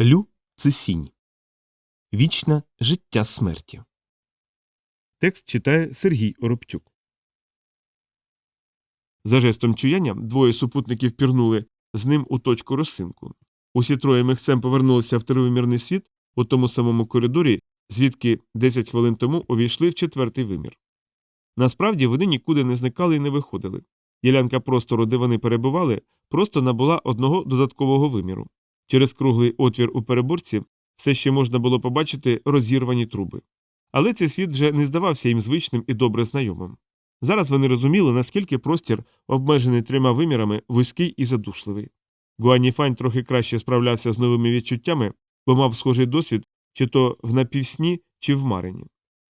Лю Цисінь. Вічне життя смерті. Текст читає Сергій Оробчук. За жестом чуяння двоє супутників пірнули з ним у точку розсинку. Усі троє михцем повернулися в тривимірний світ у тому самому коридорі, звідки 10 хвилин тому увійшли в четвертий вимір. Насправді вони нікуди не зникали і не виходили. Ділянка простору, де вони перебували, просто набула одного додаткового виміру. Через круглий отвір у переборці все ще можна було побачити розірвані труби. Але цей світ вже не здавався їм звичним і добре знайомим. Зараз вони розуміли, наскільки простір, обмежений трьома вимірами, вузький і задушливий. Гуаніфань трохи краще справлявся з новими відчуттями, бо мав схожий досвід чи то в напівсні, чи в марині.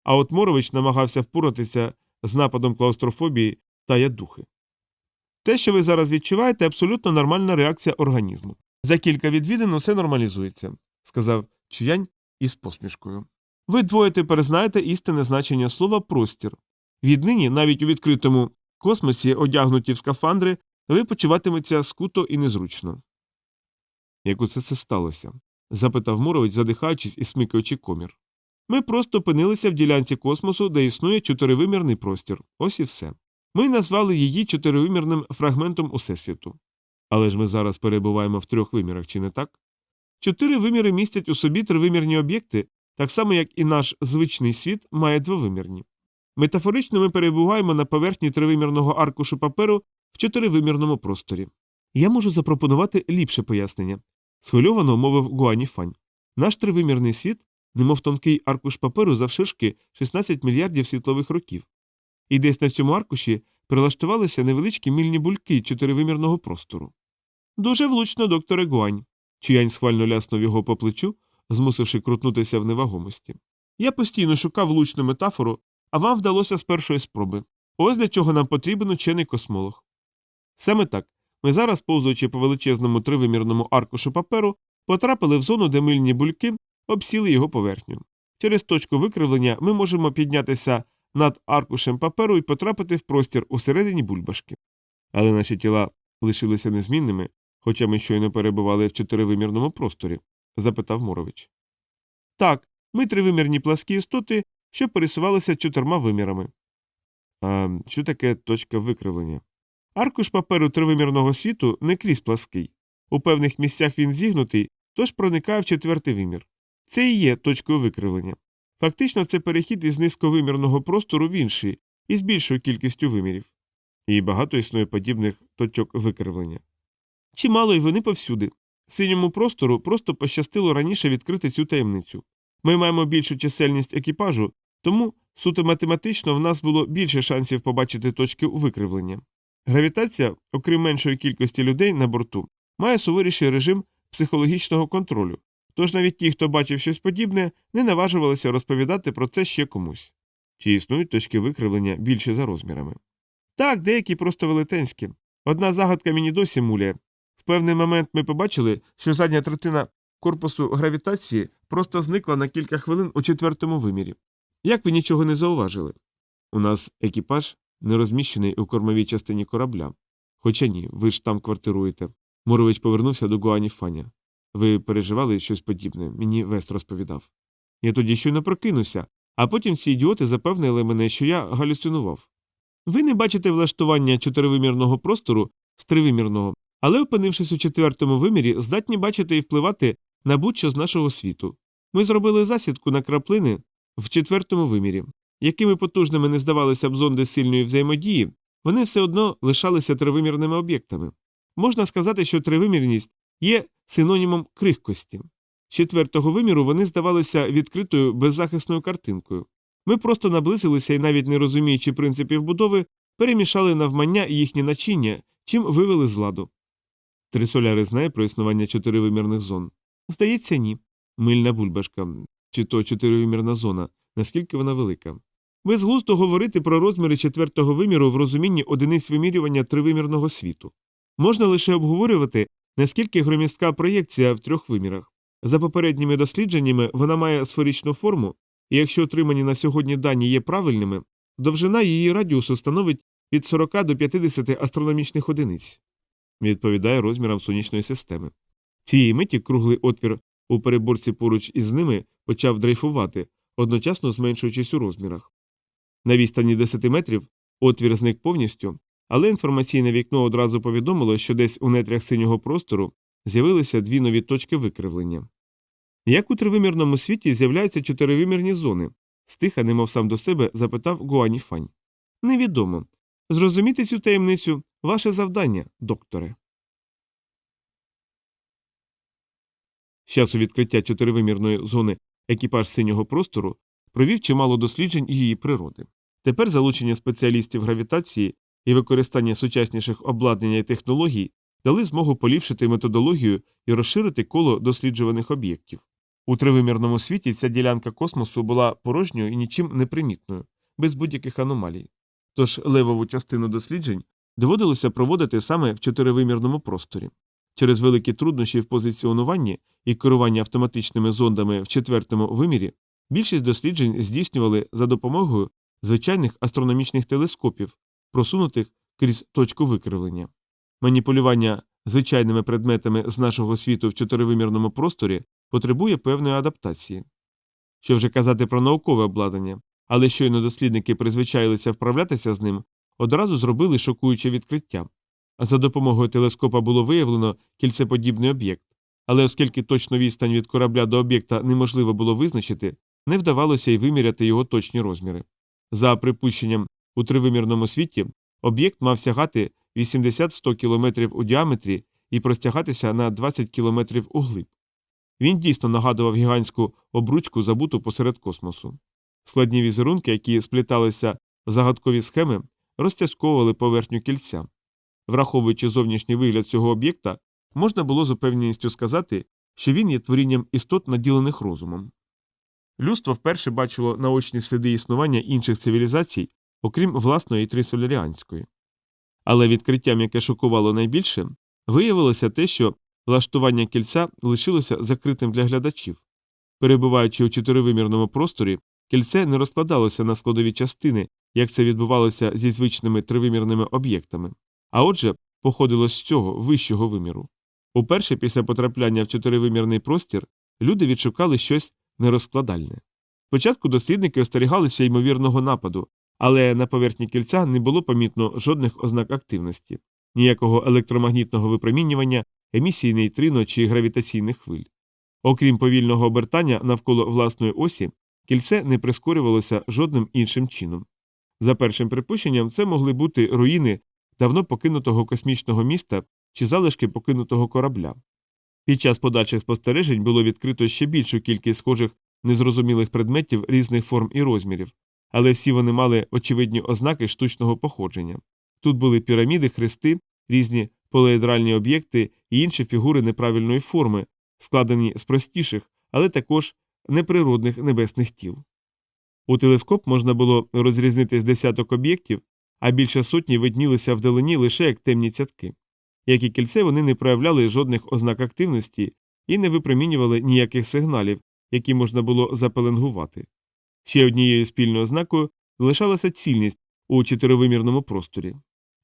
А от Морович намагався впоратися з нападом клаустрофобії та ядухи. Те, що ви зараз відчуваєте, абсолютно нормальна реакція організму. За кілька відвідин усе нормалізується, сказав Чуянь із посмішкою. Ви двоє тепер знаєте істинне значення слова простір. Віднині, навіть у відкритому космосі, одягнуті в скафандри, ви почуватиметься скуто і незручно. Як усе це сталося? запитав Мурович, задихаючись і смикаючи комір. Ми просто опинилися в ділянці космосу, де існує чотиривимірний простір. Ось і все. Ми назвали її чотиривимірним фрагментом Усесвіту. Але ж ми зараз перебуваємо в трьох вимірах, чи не так? Чотири виміри містять у собі тривимірні об'єкти, так само як і наш звичний світ має двовимірні. Метафорично ми перебуваємо на поверхні тривимірного аркушу паперу в чотиривимірному просторі. Я можу запропонувати ліпше пояснення, схвильовано мовив Гуані Фань. Наш тривимірний світ, немов тонкий аркуш паперу завширшки 16 мільярдів світлових років. І десь на цьому аркуші прилаштувалися невеличкі мільні бульки чотиривимірного простору. Дуже влучно, докторе Гуань. Чиянь схвально ляснув його по плечу, змусивши крутнутися в невагомості. Я постійно шукав влучну метафору, а вам вдалося з першої спроби. Ось для чого нам потрібен учений космолог. Саме так ми зараз, повзуючи по величезному тривимірному аркушу паперу, потрапили в зону, де мильні бульки обсіли його поверхню. Через точку викривлення ми можемо піднятися над аркушем паперу і потрапити в простір усередині бульбашки. Але наші тіла лишилися незмінними, хоча ми щойно перебували в чотиривимірному просторі? запитав Морович. Так, ми тривимірні пласкі істоти, що пересувалися чотирма вимірами. А що таке точка викривлення? Аркуш паперу тривимірного світу не крізь плаский. У певних місцях він зігнутий, тож проникає в четвертий вимір. Це і є точкою викривлення. Фактично, це перехід із низьковимірного простору в інший, із більшою кількістю вимірів. І багато існує подібних точок викривлення. Чимало й вони повсюди. Синьому простору просто пощастило раніше відкрити цю таємницю. Ми маємо більшу чисельність екіпажу, тому суто математично в нас було більше шансів побачити точки викривлення. Гравітація, окрім меншої кількості людей на борту, має суворіший режим психологічного контролю, тож навіть ті, хто бачив щось подібне, не наважувалися розповідати про це ще комусь. Чи існують точки викривлення більше за розмірами? Так, деякі просто велетенські. Одна загадка мені досі муляє. Певний момент ми побачили, що задня третина корпусу гравітації просто зникла на кілька хвилин у четвертому вимірі. Як ви нічого не зауважили? У нас екіпаж не розміщений у кормовій частині корабля. Хоча ні, ви ж там квартируєте. Мурович повернувся до Гуані Фаня. Ви переживали щось подібне, мені Вест розповідав. Я тоді щойно прокинувся, а потім всі ідіоти запевнили мене, що я галюцинував. Ви не бачите влаштування чотиривимірного простору з тривимірного, але, опинившись у четвертому вимірі, здатні бачити і впливати на будь-що з нашого світу. Ми зробили засідку на краплини в четвертому вимірі. Якими потужними не здавалися б зонди сильної взаємодії, вони все одно лишалися тривимірними об'єктами. Можна сказати, що тривимірність є синонімом крихкості. Четвертого виміру вони здавалися відкритою беззахисною картинкою. Ми просто наблизилися і, навіть не розуміючи принципів будови, перемішали навмання і їхні начиння, чим вивели з ладу. Три соляри знає про існування чотиривимірних зон. Здається, ні. Мильна бульбашка, чи то чотиривимірна зона, наскільки вона велика. Безглуздо говорити про розміри четвертого виміру в розумінні одиниць вимірювання тривимірного світу. Можна лише обговорювати, наскільки громістка проєкція в трьох вимірах. За попередніми дослідженнями вона має сферичну форму, і якщо отримані на сьогодні дані є правильними, довжина її радіусу становить від 40 до 50 астрономічних одиниць, відповідає розмірам сонячної системи. Цієї миті круглий отвір у переборці поруч із ними почав дрейфувати, одночасно зменшуючись у розмірах. На відстані 10 метрів отвір зник повністю, але інформаційне вікно одразу повідомило, що десь у нетрях синього простору з'явилися дві нові точки викривлення. Як у тривимірному світі з'являються чотиривимірні зони? стиха, немов сам до себе, запитав Гуані Фань. Невідомо. Зрозуміти цю таємницю ваше завдання, докторе. З часу відкриття чотиривимірної зони екіпаж синього простору провів чимало досліджень її природи. Тепер залучення спеціалістів гравітації і використання сучасніших обладнання і технологій дали змогу поліпшити методологію і розширити коло досліджуваних об'єктів. У тривимірному світі ця ділянка космосу була порожньою і нічим не примітною, без будь-яких аномалій. Тож левову частину досліджень доводилося проводити саме в чотиривимірному просторі. Через великі труднощі в позиціонуванні і керування автоматичними зондами в четвертому вимірі більшість досліджень здійснювали за допомогою звичайних астрономічних телескопів, просунутих крізь точку викривлення. Маніпулювання звичайними предметами з нашого світу в чотиривимірному просторі потребує певної адаптації. Що вже казати про наукове обладнання, але щойно дослідники призвичаїлися вправлятися з ним, одразу зробили шокуюче відкриття. За допомогою телескопа було виявлено кільцеподібний об'єкт, але оскільки точну відстань від корабля до об'єкта неможливо було визначити, не вдавалося й виміряти його точні розміри. За припущенням, у тривимірному світі об'єкт мав сягати 80-100 км у діаметрі і простягатися на 20 км углиб. Він дійсно нагадував гігантську обручку, забуту посеред космосу. Складні візерунки, які спліталися в загадкові схеми, розтязковували поверхню кільця. Враховуючи зовнішній вигляд цього об'єкта, можна було з упевненістю сказати, що він є творінням істот, наділених розумом. Людство вперше бачило наочні сліди існування інших цивілізацій, окрім власної трисоляріанської. Але відкриттям, яке шокувало найбільше, виявилося те, що влаштування кільця лишилося закритим для глядачів. Перебуваючи у чотиривимірному просторі, кільце не розкладалося на складові частини, як це відбувалося зі звичними тривимірними об'єктами, а отже, походило з цього вищого виміру. Уперше після потрапляння в чотиривимірний простір люди відшукали щось нерозкладальне. Спочатку дослідники остерігалися ймовірного нападу, але на поверхні кільця не було помітно жодних ознак активності, ніякого електромагнітного випромінювання, емісії нейтрино чи гравітаційних хвиль. Окрім повільного обертання навколо власної осі, кільце не прискорювалося жодним іншим чином. За першим припущенням, це могли бути руїни давно покинутого космічного міста чи залишки покинутого корабля. Під час подальших спостережень було відкрито ще більшу кількість схожих незрозумілих предметів різних форм і розмірів, але всі вони мали очевидні ознаки штучного походження. Тут були піраміди, хрести, різні полеедральні об'єкти і інші фігури неправильної форми, складені з простіших, але також неприродних небесних тіл. У телескоп можна було розрізнити з десяток об'єктів, а більше сотні виднілися вдалині лише як темні цятки. Як і кільце, вони не проявляли жодних ознак активності і не випромінювали ніяких сигналів, які можна було запеленгувати. Ще однією спільною ознакою залишалася цільність у чотиривимірному просторі.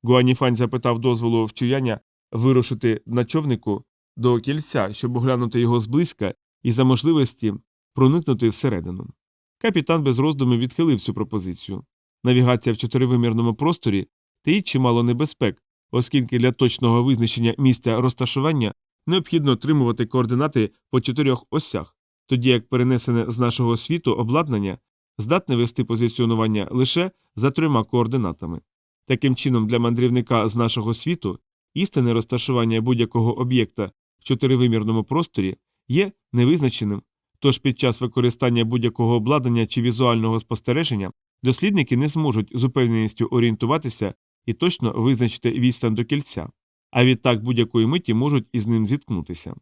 Гуаніфань запитав дозволу вчуяння вирушити на човнику до кільця, щоб оглянути його зблизька і за можливості проникнути всередину. Капітан без роздуму відхилив цю пропозицію. Навігація в чотиривимірному просторі таїть чимало небезпек, оскільки для точного визначення місця розташування необхідно отримувати координати по чотирьох осях, тоді як перенесене з нашого світу обладнання здатне вести позиціонування лише за трьома координатами. Таким чином, для мандрівника з нашого світу істинне розташування будь-якого об'єкта в чотиривимірному просторі є невизначеним, тож під час використання будь-якого обладнання чи візуального спостереження дослідники не зможуть з упевненістю орієнтуватися і точно визначити відстань до кільця, а відтак будь-якої миті можуть із ним зіткнутися.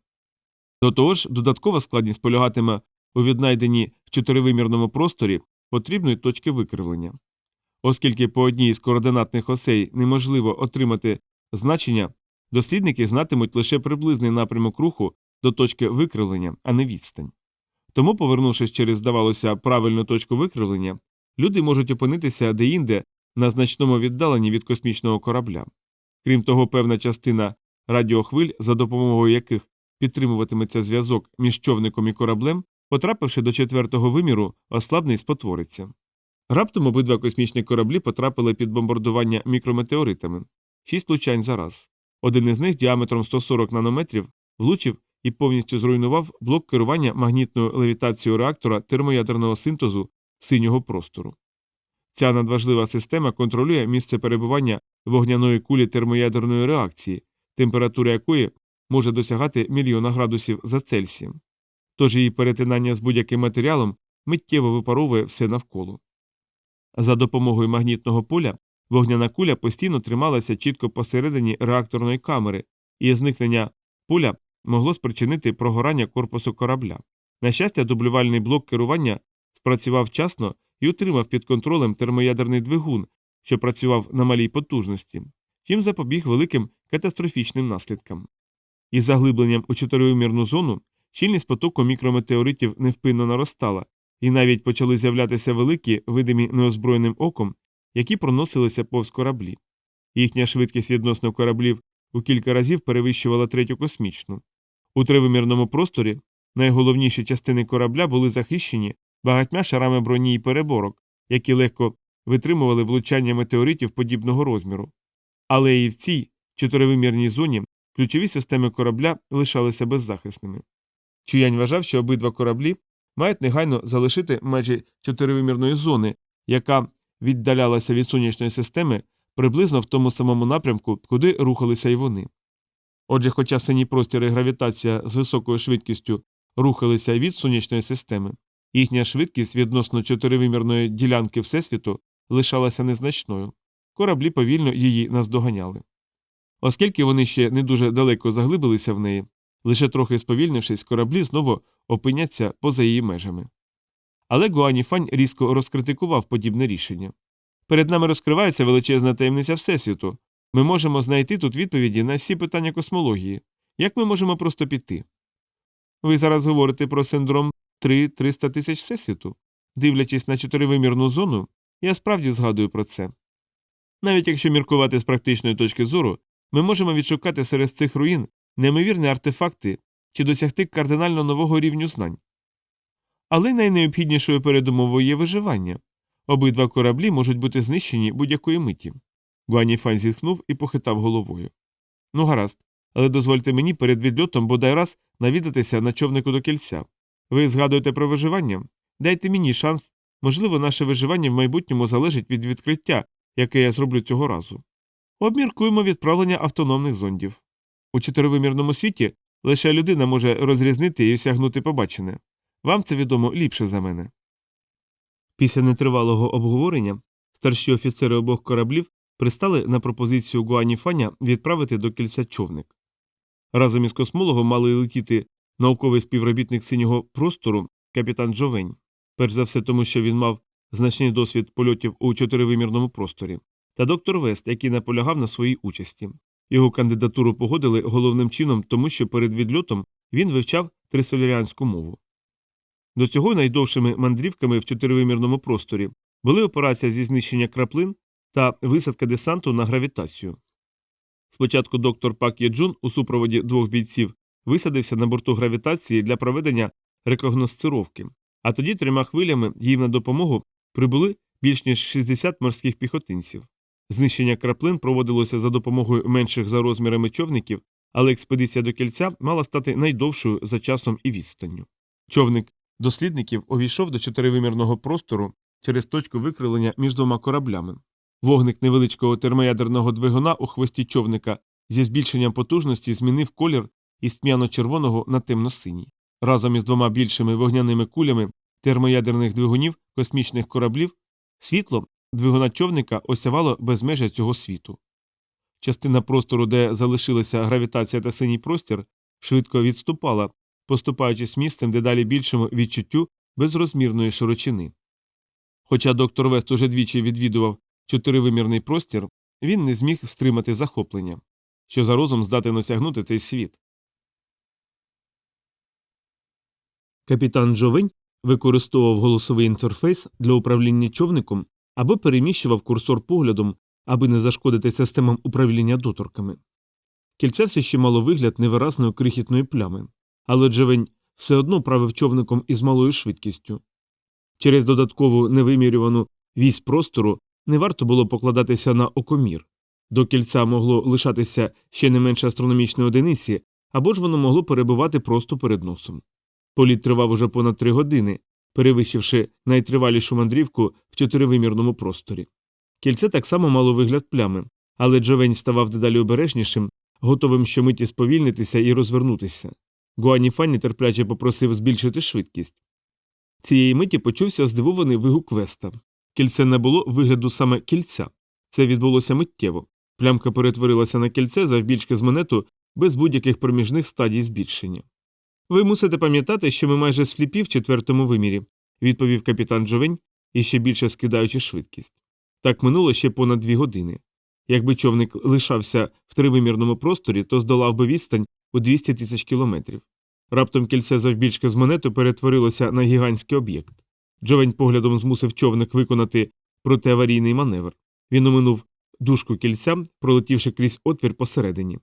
До того ж, додаткова складність полягатиме у віднайденні в чотиривимірному просторі потрібної точки викривлення. Оскільки по одній з координатних осей неможливо отримати значення, дослідники знатимуть лише приблизний напрямок руху до точки викривлення, а не відстань. Тому, повернувшись через, здавалося, правильну точку викривлення, люди можуть опинитися деінде на значному віддаленні від космічного корабля. Крім того, певна частина радіохвиль, за допомогою яких підтримуватиметься зв'язок між човником і кораблем, потрапивши до четвертого виміру, ослабне і спотвориться. Раптом обидва космічні кораблі потрапили під бомбардування мікрометеоритами. Шість влучань за раз. Один із них діаметром 140 нанометрів влучив і повністю зруйнував блок керування магнітною левітацією реактора термоядерного синтезу синього простору. Ця надважлива система контролює місце перебування вогняної кулі термоядерної реакції, температура якої може досягати мільйона градусів за Цельсієм. Тож її перетинання з будь-яким матеріалом миттєво випаровує все навколо. За допомогою магнітного поля вогняна куля постійно трималася чітко посередині реакторної камери, і зникнення поля могло спричинити прогорання корпусу корабля. На щастя, дублювальний блок керування спрацював вчасно і утримав під контролем термоядерний двигун, що працював на малій потужності, чим запобіг великим катастрофічним наслідкам. Із заглибленням у чотиривимірну зону щільність потоку мікрометеоритів невпинно наростала, і навіть почали з'являтися великі, видимі неозброєним оком, які проносилися повз кораблі. Їхня швидкість відносно кораблів у кілька разів перевищувала третю космічну. У тривимірному просторі найголовніші частини корабля були захищені багатьма шарами броні і переборок, які легко витримували влучання метеоритів подібного розміру. Але і в цій чотиривимірній зоні ключові системи корабля лишалися беззахисними. Чуянь вважав, що обидва кораблі мають негайно залишити межі чотиривимірної зони, яка віддалялася від сонячної системи приблизно в тому самому напрямку, куди рухалися й вони. Отже, хоча синій простір і гравітація з високою швидкістю рухалися від сонячної системи, їхня швидкість відносно чотиривимірної ділянки Всесвіту лишалася незначною, кораблі повільно її наздоганяли. Оскільки вони ще не дуже далеко заглибилися в неї, лише трохи сповільнившись, кораблі знову опиняться поза її межами. Але Гуаніфань різко розкритикував подібне рішення. Перед нами розкривається величезна таємниця Всесвіту. Ми можемо знайти тут відповіді на всі питання космології. Як ми можемо просто піти? Ви зараз говорите про синдром 3-300 тисяч Всесвіту. Дивлячись на чотиривимірну зону, я справді згадую про це. Навіть якщо міркувати з практичної точки зору, ми можемо відшукати серед цих руїн неймовірні артефакти чи досягти кардинально нового рівню знань. Але найнеобхіднішою передумовою є виживання. Обидва кораблі можуть бути знищені будь-якої миті. Гуаніфань зітхнув і похитав головою. Ну, гаразд, але дозвольте мені перед відльотом бодай раз навідатися на човнику до кільця. Ви згадуєте про виживання? Дайте мені шанс. Можливо, наше виживання в майбутньому залежить від відкриття, яке я зроблю цього разу. Обміркуємо відправлення автономних зондів. У чотиривимірному світі лише людина може розрізнити і осягнути побачене. Вам це відомо ліпше за мене. Після нетривалого обговорення старші офіцери обох кораблів пристали на пропозицію Гуаніфаня відправити до кільця човник. Разом із космологом мали летіти науковий співробітник синього простору капітан Джовень, перш за все тому, що він мав значний досвід польотів у чотиривимірному просторі, та доктор Вест, який наполягав на своїй участі. Його кандидатуру погодили головним чином, тому що перед відльотом він вивчав трисоляріанську мову. До цього найдовшими мандрівками в чотиривимірному просторі були операція зі знищення краплин та висадка десанту на гравітацію. Спочатку доктор Пак Єджун у супроводі двох бійців висадився на борту гравітації для проведення рекогносцировки, а тоді трьома хвилями їм на допомогу прибули більш ніж 60 морських піхотинців. Знищення краплин проводилося за допомогою менших за розмірами човників, але експедиція до кільця мала стати найдовшою за часом і відстанню. Човник дослідників увійшов до чотиривимірного простору через точку викрилення між двома кораблями. Вогник невеличкого термоядерного двигуна у хвості човника зі збільшенням потужності змінив колір із тьмяно-червоного на темно-синій. Разом із двома більшими вогняними кулями термоядерних двигунів космічних кораблів світло двигуна човника осявало безмежя цього світу. Частина простору, де залишилася гравітація та синій простір, швидко відступала, поступаючись місцем дедалі більшому відчуттю безрозмірної широчини. Хоча доктор Вест уже двічі відвідував чотиривимірний простір, він не зміг стримати захоплення, що за розум здатен осягнути цей світ. Капітан Джовень використовував голосовий інтерфейс для управління човником або переміщував курсор поглядом, аби не зашкодити системам управління доторками. Кільце все ще мало вигляд невиразної крихітної плями, але Джевень все одно правив човником із малою швидкістю. Через додаткову невимірювану вісь простору не варто було покладатися на окомір. До кільця могло лишатися ще не менше астрономічної одиниці, або ж воно могло перебувати просто перед носом. Політ тривав уже понад три години, перевищивши найтривалішу мандрівку в чотиривимірному просторі. Кільце так само мало вигляд плями, але Джовень ставав дедалі обережнішим, готовим щомиті сповільнитися і розвернутися. Гуані Фанні терпляче попросив збільшити швидкість. Цієї миті почувся здивований вигук Веста. Кільце не було вигляду саме кільця. Це відбулося миттєво. Плямка перетворилася на кільце завбільшки з монету без будь-яких проміжних стадій збільшення. Ви мусите пам'ятати, що ми майже сліпі в четвертому вимірі, відповів капітан Джовень, іще більше скидаючи швидкість. Так минуло ще понад дві години. Якби човник лишався в тривимірному просторі, то здолав би відстань у 200 тисяч кілометрів. Раптом кільце завбільшки з монету перетворилося на гігантський об'єкт. Джовень поглядом змусив човник виконати протиаварійний маневр. Він оминув дужку кільця, пролетівши крізь отвір посередині.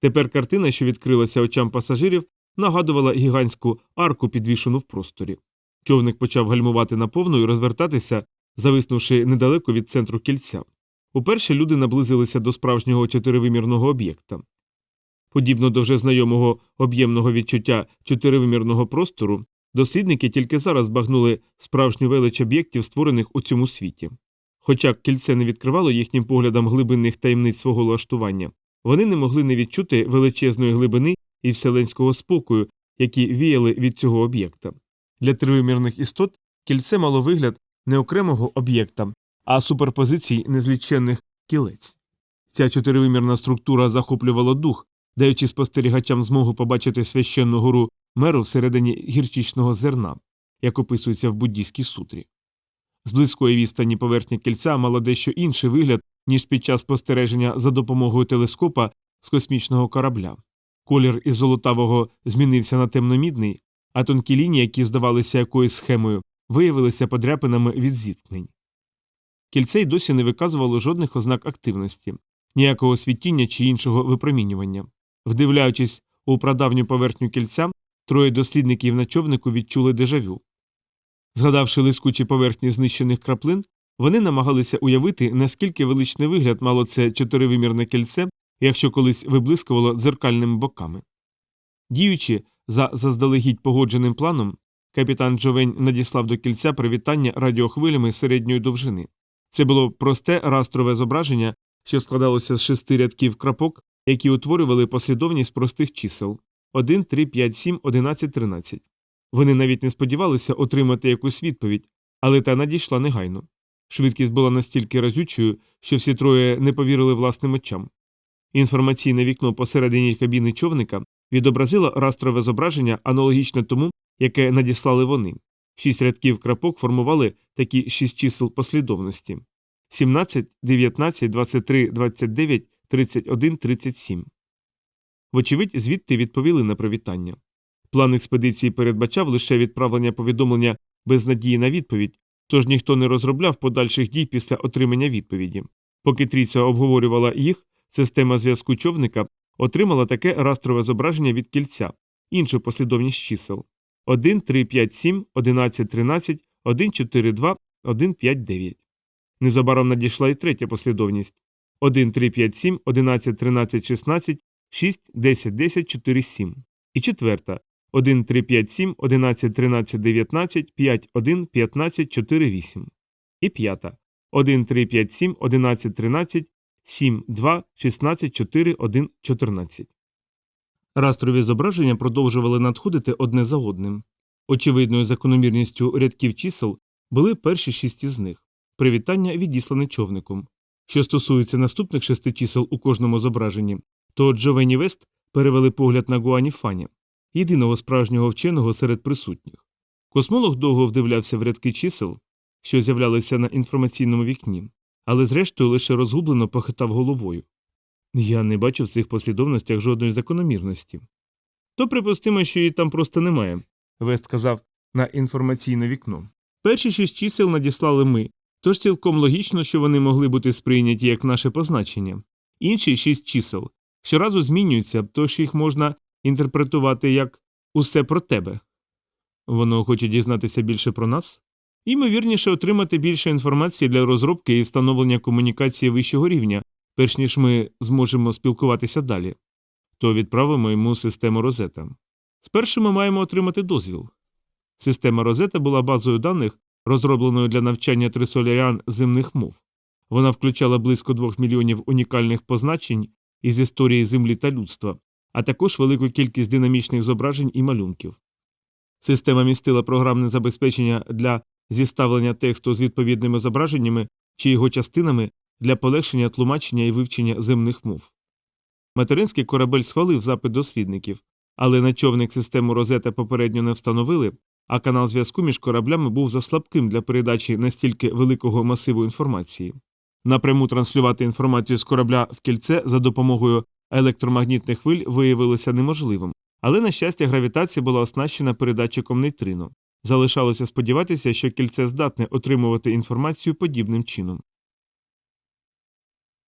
Тепер картина, що відкрилася очам пасажирів, нагадувала гігантську арку, підвішену в просторі. Човник почав гальмувати наповну і розвертатися, зависнувши недалеко від центру кільця. Уперше люди наблизилися до справжнього чотиривимірного об'єкта. Подібно до вже знайомого об'ємного відчуття чотиривимірного простору, дослідники тільки зараз збагнули справжню велич об'єктів, створених у цьому світі. Хоча кільце не відкривало їхнім поглядам глибинних таємниць свого влаштування, вони не могли не відчути величезної глибини і вселенського спокою, які віяли від цього об'єкта. Для тривимірних істот кільце мало вигляд не окремого об'єкта, а суперпозицій незліченних кілець. Ця чотиривимірна структура захоплювала дух, даючи спостерігачам змогу побачити священну гору меру всередині гірчичного зерна, як описується в буддійській сутрі. З близької відстані поверхня кільця мала дещо інший вигляд, ніж під час спостереження за допомогою телескопа з космічного корабля. Колір із золотавого змінився на темномідний, а тонкі лінії, які здавалися якоюсь схемою, виявилися подряпинами від зіткнень. Кільце й досі не виказувало жодних ознак активності, ніякого світіння чи іншого випромінювання. Вдивляючись у прадавню поверхню кільця, троє дослідників на човнику відчули дежавю. Згадавши лискучі поверхні знищених краплин, вони намагалися уявити, наскільки величний вигляд мало це чотиривимірне кільце, якщо колись виблискувало дзеркальними боками. Діючи за заздалегідь погодженим планом, капітан Джовень надіслав до кільця привітання радіохвилями середньої довжини. Це було просте растрове зображення, що складалося з шести рядків крапок, які утворювали послідовність простих чисел 1, 3, 5, 7, 11, 13. Вони навіть не сподівалися отримати якусь відповідь, але та надійшла негайно. Швидкість була настільки разючою, що всі троє не повірили власним очам. Інформаційне вікно посередині кабіни човника відобразило растрове зображення, аналогічне тому, яке надіслали вони. Шість рядків крапок формували такі шість чисел послідовності 17, 19, 23, 29, 31, 37. Вочевидь, звідти відповіли на привітання. План експедиції передбачав лише відправлення повідомлення без надії на відповідь, тож ніхто не розробляв подальших дій після отримання відповіді. Поки Тріця обговорювала їх, система зв'язку човника отримала таке растрове зображення від кільця, іншу послідовність чисел 1, 3, 5, 7, 11, 13, 1, 4, 2, 1, 5, 9. Незабаром надійшла і третя послідовність 1, 3, 5, 7, 11, 13, 16, 6, 10, 10, 4, 7. І четверта 1, 3, 5, 7, 11, 13, 19, 5, 1, 15, 4, 8. І п'ята 1, 3, 5, 7, 11, 13, 7, 2, 16, 4, 1, 14. Растрові зображення продовжували надходити одне за одним. Очевидною закономірністю рядків чисел були перші шість із них привітання відіслане човником. Що стосується наступних шести чисел у кожному зображенні, то Джовені Вест перевели погляд на Гуані Фані, єдиного справжнього вченого серед присутніх. Космолог довго вдивлявся в рядки чисел, що з'являлися на інформаційному вікні, але зрештою лише розгублено похитав головою. Я не бачу в цих послідовностях жодної закономірності. То припустимо, що її там просто немає, Вест сказав на інформаційне вікно. Перші шість чисел надіслали ми, тож цілком логічно, що вони могли бути сприйняті як наше позначення. Інші шість чисел щоразу змінюються, тож їх можна інтерпретувати як усе про тебе. Воно хоче дізнатися більше про нас? Ймовірніше отримати більше інформації для розробки і встановлення комунікації вищого рівня, перш ніж ми зможемо спілкуватися далі. То відправимо йому систему Розета. Спершу ми маємо отримати дозвіл. Система Розета була базою даних, розробленою для навчання трисолярян земних мов. Вона включала близько двох мільйонів унікальних позначень із історії Землі та людства, а також велику кількість динамічних зображень і малюнків. Система містила програмне забезпечення для зіставлення тексту з відповідними зображеннями чи його частинами для полегшення тлумачення і вивчення земних мов. Материнський корабель схвалив запит дослідників, але на човник систему Розета попередньо не встановили, а канал зв'язку між кораблями був заслабким для передачі настільки великого масиву інформації. Напряму транслювати інформацію з корабля в кільце за допомогою електромагнітних хвиль виявилося неможливим, але, на щастя, гравітація була оснащена передатчиком нейтрино. Залишалося сподіватися, що кільце здатне отримувати інформацію подібним чином.